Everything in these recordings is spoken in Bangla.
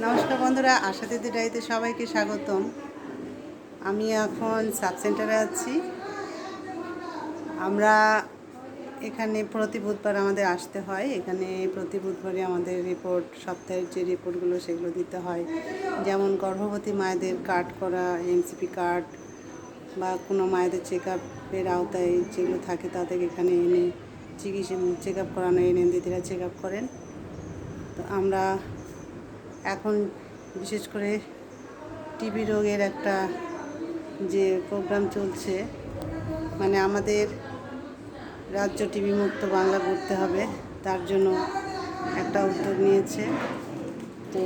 নমস্কার বন্ধুরা, আশা দিদি ডাইতে সবাইকে স্বাগতম। আমি এখন সাব সেন্টারে আছি। আমরা এখানে প্রতি বুধবার আমাদের আসতে হয়। এখানে প্রতি বুধবারে আমাদের রিপোর্ট সপ্তাহের যে রিপোর্টগুলো সেগুলো দিতে হয়। যেমন গর্ভবতী মায়েদের কার্ড করা এমসিপি কার্ড বা কোনো মায়েদের চেক আপের আওতায় যেগুলো থাকে তাদের এখানে এনে চিকিৎসা চেক আপ করানো, এনে দিদিরা চেক আপ করেন। তো আমরা এখন বিশেষ করে টিবি রোগের একটা যে প্রোগ্রাম চলছে মানে আমাদের রাজ্য টিবি মুক্ত বাংলা করতে হবে, তার জন্য একটা উদ্যোগ নিয়েছে। তো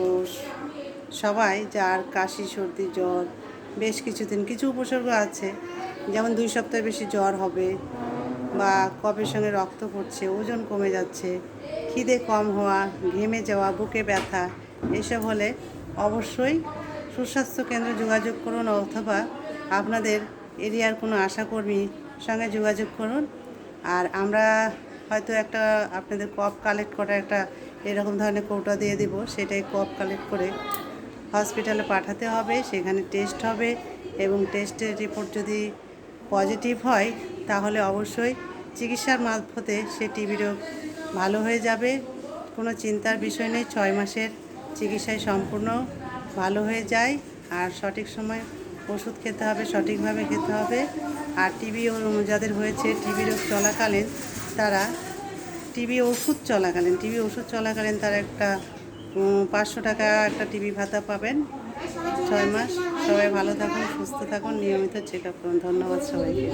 সবাই, যার কাশি, সর্দি, জ্বর, বেশ কিছুদিন, কিছু উপসর্গ আছে, যেমন দুই সপ্তাহ বেশি জ্বর হবে বা কফের সঙ্গে রক্ত পড়ছে, ওজন কমে যাচ্ছে, খিদে কম হওয়া, ঘেমে যাওয়া, বুকে ব্যথা এসব হলে অবশ্যই সুস্বাস্থ্য কেন্দ্রে যোগাযোগ করুন অথবা আপনাদের এরিয়ার কোনো আশাকর্মীর সঙ্গে যোগাযোগ করুন। আর আমরা হয়তো একটা আপনাদের কপ কালেক্ট করা একটা এরকম ধরনের কৌটা দিয়ে দিব, সেটাই কপ কালেক্ট করে হসপিটালে পাঠাতে হবে, সেখানে টেস্ট হবে এবং টেস্টের রিপোর্ট যদি পজিটিভ হয় তাহলে অবশ্যই চিকিৎসার মারফতে সে টিবি রোগ ভালো হয়ে যাবে। কোনো চিন্তার বিষয় নেই, ছয় মাসের চিকিৎসায় সম্পূর্ণ ভালো হয়ে যায় আর সঠিক সময় ওষুধ খেতে হবে, সঠিকভাবে খেতে হবে। আর টিবি যাদের হয়েছে টিবি রোগ চলাকালীন তারা টিবি ওষুধ চলাকালীন টিবি ওষুধ চলাকালীন তারা একটা পাঁচশো টাকা একটা টিবি ভাতা পাবেন। ছয় মাস। সবাই ভালো থাকুন, সুস্থ থাকুন, নিয়মিত চেক আপ করুন। ধন্যবাদ সবাইকে।